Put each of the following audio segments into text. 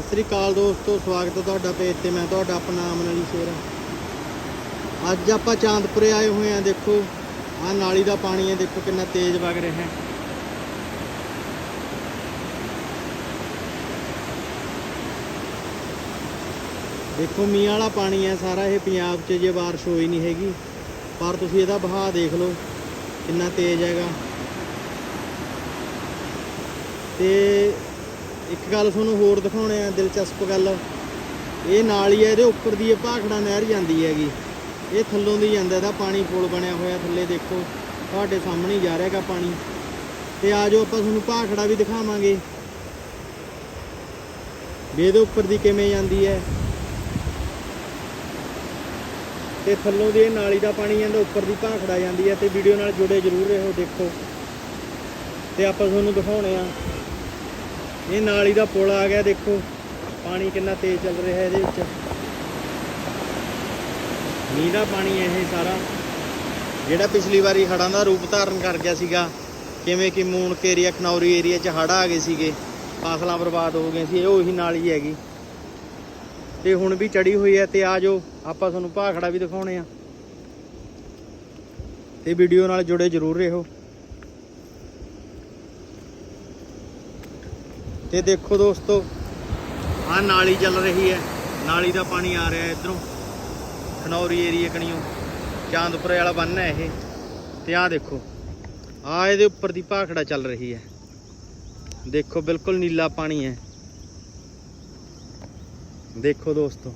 ਸਤਿ ਸ੍ਰੀ ਅਕਾਲ ਦੋਸਤੋ, ਸਵਾਗਤ ਹੈ ਤੁਹਾਡਾ ਪੇਜ ਤੇ। ਮੈਂ ਤੁਹਾਡਾ ਆਪਣਾ ਅਮਨਲੀ ਅਲੀ ਅੱਜ ਆਪਾਂ ਚਾਂਦਪੁਰੇ ਆਏ ਹੋਏ ਆ ਦੇਖੋ। ਆਹ ਨਾਲੀ ਦਾ ਪਾਣੀ ਹੈ, ਦੇਖੋ ਕਿੰਨਾ ਤੇਜ਼ ਵਗ ਰਿਹਾ ਹੈ। ਦੇਖੋ, ਮੀਂਹ ਵਾਲਾ ਪਾਣੀ ਹੈ, ਸਾਰਾ ਇਹ ਪੰਜਾਬ 'ਚ ਜੇ ਬਾਰਿਸ਼ ਹੋਈ ਨਹੀਂ ਹੈਗੀ। ਪਰ ਤੁਸੀਂ ਇਹਦਾ ਬਹਾਅ ਦੇਖ ਲਓ, ਕਿੰਨਾ ਤੇਜ਼ ਹੈਗਾ। ਤੇ ਇੱਕ ਗੱਲ ਤੁਹਾਨੂੰ ਹੋਰ ਦਿਖਾਉਣੇ ਆ, ਦਿਲਚਸਪ ਗੱਲ। ਇਹ ਨਾਲੀ ਹੈ ਇਹਦੇ ਉੱਪਰ ਦੀ ਇਹ ਭਾਖੜਾ ਨਹਿਰ ਜਾਂਦੀ ਹੈਗੀ। ਇਹ ਥੱਲੋਂ ਦੀ ਜਾਂਦਾ, ਇਹਦਾ ਪਾਣੀ ਪੁਲ ਬਣਿਆ ਹੋਇਆ ਥੱਲੇ ਦੇਖੋ। ਤੁਹਾਡੇ ਸਾਹਮਣੇ ਜਾ ਰਿਹਾ ਹੈਗਾ ਪਾਣੀ। ਤੇ ਆਜੋ ਆਪਾਂ ਤੁਹਾਨੂੰ ਭਾਖੜਾ ਵੀ ਦਿਖਾਵਾਂਗੇ। ਵੀ ਇਹਦੇ ਉੱਪਰ ਦੀ ਕਿਵੇਂ ਜਾਂਦੀ ਹੈ। ਤੇ ਥੱਲੋਂ ਦੀ ਇਹ ਨਾਲੀ ਦਾ ਪਾਣੀ ਜਾਂਦਾ, ਉੱਪਰ ਦੀ ਭਾਖੜਾ ਜਾਂਦੀ ਹੈ। ਤੇ ਵੀਡੀਓ ਨਾਲ ਜੁੜੇ ਜ਼ਰੂਰ ਰਹੋ, ਦੇਖੋ। ਤੇ ਆਪਾਂ ਤੁਹਾਨੂੰ ਦਿਖਾਉਣੇ ਆ। ਇਹ ਨਾਲੀ ਦਾ ਪੁਲ ਆ ਗਿਆ, ਦੇਖੋ। ਪਾਣੀ ਕਿੰਨਾ ਤੇਜ਼ ਚੱਲ ਰਿਹਾ ਇਹਦੇ ਵਿੱਚ। ਮੀਂਹ ਦਾ ਪਾਣੀ ਇਹ ਸਾਰਾ। ਜਿਹੜਾ ਪਿਛਲੀ ਵਾਰੀ ਹੜ੍ਹਾਂ ਦਾ ਰੂਪ ਧਾਰਨ ਕਰ ਗਿਆ ਸੀਗਾ, ਕਿਵੇਂ ਕਿ ਮੂਨਕ ਏਰੀਆ ਖਨੌਰੀ ਏਰੀਆ 'ਚ ਹੜ੍ਹ ਆ ਗਏ ਸੀਗੇ, ਫਸਲਾਂ ਬਰਬਾਦ ਹੋ ਗਈਆਂ ਸੀ, ਇਹ ਉਹੀ ਨਾਲੀ ਹੈਗੀ। ਤੇ ਹੁਣ ਵੀ ਚੜੀ ਹੋਈ ਹੈ ਤੇ ਆਜੋ ਆਪਾਂ ਤੁਹਾਨੂੰ ਭਾਖੜਾ ਵੀ ਦਿਖਾਉਣੇ ਆ। ਤੇ ਵੀਡੀਓ ਨਾਲ ਜੁੜੇ ਜ਼ਰੂਰ ਰਹੋ। ਤੇ ਦੇਖੋ ਦੋਸਤੋ, ਆਹ ਨਾਲੀ ਚੱਲ ਰਹੀ ਹੈ। ਨਾਲੀ ਦਾ ਪਾਣੀ ਆ ਰਿਹਾ ਇਧਰੋਂ। ਖਨੌਰੀ ਏਰੀਆ ਕਣੀਓ। ਚਾਂਦਪੁਰੇ ਵਾਲਾ ਬੰਨ ਹੈ ਇਹ। ਤੇ ਆਹ ਦੇਖੋ, ਆਹ ਇਹਦੇ ਉੱਪਰ ਦੀ ਭਾਖੜਾ ਚੱਲ ਰਹੀ ਹੈ। ਦੇਖੋ, ਬਿਲਕੁਲ ਨੀਲਾ ਪਾਣੀ ਹੈ। ਦੇਖੋ ਦੋਸਤੋ,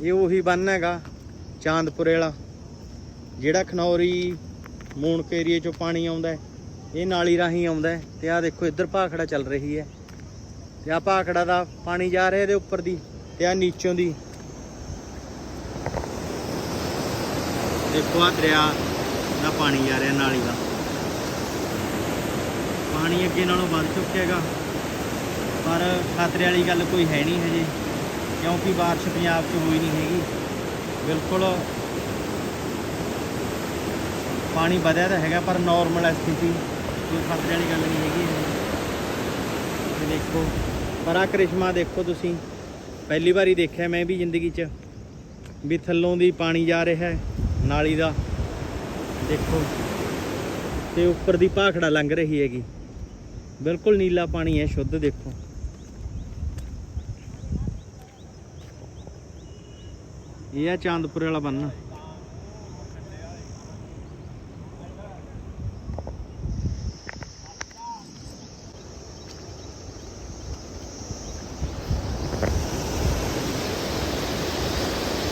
ਇਹ ਉਹੀ ਬੰਨ ਹੈਗਾ, ਚਾਂਦਪੁਰੇ ਵਾਲਾ, ਜਿਹੜਾ ਖਨੌਰੀ ਮੂਣਕ ਏਰੀਏ ਚੋਂ ਪਾਣੀ ਆਉਂਦਾ ਹੈ। ਇਹ ਨਾਲੀ ਰਾਹੀਂ ਆਉਂਦਾ ਹੈ ਤੇ ਆਹ ਦੇਖੋ ਇੱਧਰ ਭਾਖੜਾ ਚੱਲ ਰਹੀ ਹੈ। ਤੇ ਆਹ ਭਾਖੜਾ ਦਾ ਪਾਣੀ ਜਾ ਰਿਹਾ ਇਹਦੇ ਉੱਪਰ ਦੀ ਤੇ ਆਹ ਨੀਚੋਂ ਦੀ। ਦੇਖੋ ਆਹ ਦਰਿਆ ਦਾ ਪਾਣੀ ਜਾ ਰਿਹਾ ਨਾਲੀ ਦਾ। ਪਾਣੀ ਅੱਗੇ ਨਾਲੋਂ ਵੱਧ ਚੁੱਕਿਆ ਹੈਗਾ। ਪਰ ਖਤਰੇ ਵਾਲੀ ਗੱਲ ਕੋਈ ਹੈ ਨਹੀਂ ਹਜੇ, ਕਿਉਂਕਿ ਬਾਰਿਸ਼ ਪੰਜਾਬ 'ਚ ਹੋਈ ਨਹੀਂ ਹੈਗੀ। ਬਿਲਕੁਲ ਪਾਣੀ ਵਧਿਆ ਤਾਂ ਹੈਗਾ, ਪਰ ਨਾਰਮਲ ਹੈ ਸਥਿਤੀ। ਕੋਈ ਖਤਰੇ ਵਾਲੀ ਗੱਲ ਨਹੀਂ ਹੈਗੀ ਇਹ। ਦੇਖੋ, ਪਰ ਆ ਕ੍ਰਿਸ਼ਮਾ ਦੇਖੋ ਤੁਸੀਂ। ਪਹਿਲੀ ਵਾਰੀ ਦੇਖਿਆ ਮੈਂ ਵੀ ਜ਼ਿੰਦਗੀ 'ਚ, ਵੀ ਥੱਲੋਂ ਦੀ ਪਾਣੀ ਜਾ ਰਿਹਾ ਹੈ, ਨਾਲੀ ਦਾ। ਦੇਖੋ, ਤੇ ਉੱਪਰ ਦੀ ਭਾਖੜਾ ਲੰਘ ਰਹੀ ਹੈਗੀ। ਬਿਲਕੁਲ ਨੀਲਾ ਪਾਣੀ ਹੈ, ਸ਼ੁੱਧ ਦੇਖੋ। ਇਹ ਆ ਚਾਂਦਪੁਰ ਵਾਲਾ ਬੰਨ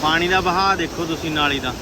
ਪਾਣੀ ਦਾ ਵਹਾਅ ਦੇਖੋ ਤੁਸੀਂ ਨਾਲੀ ਦਾ।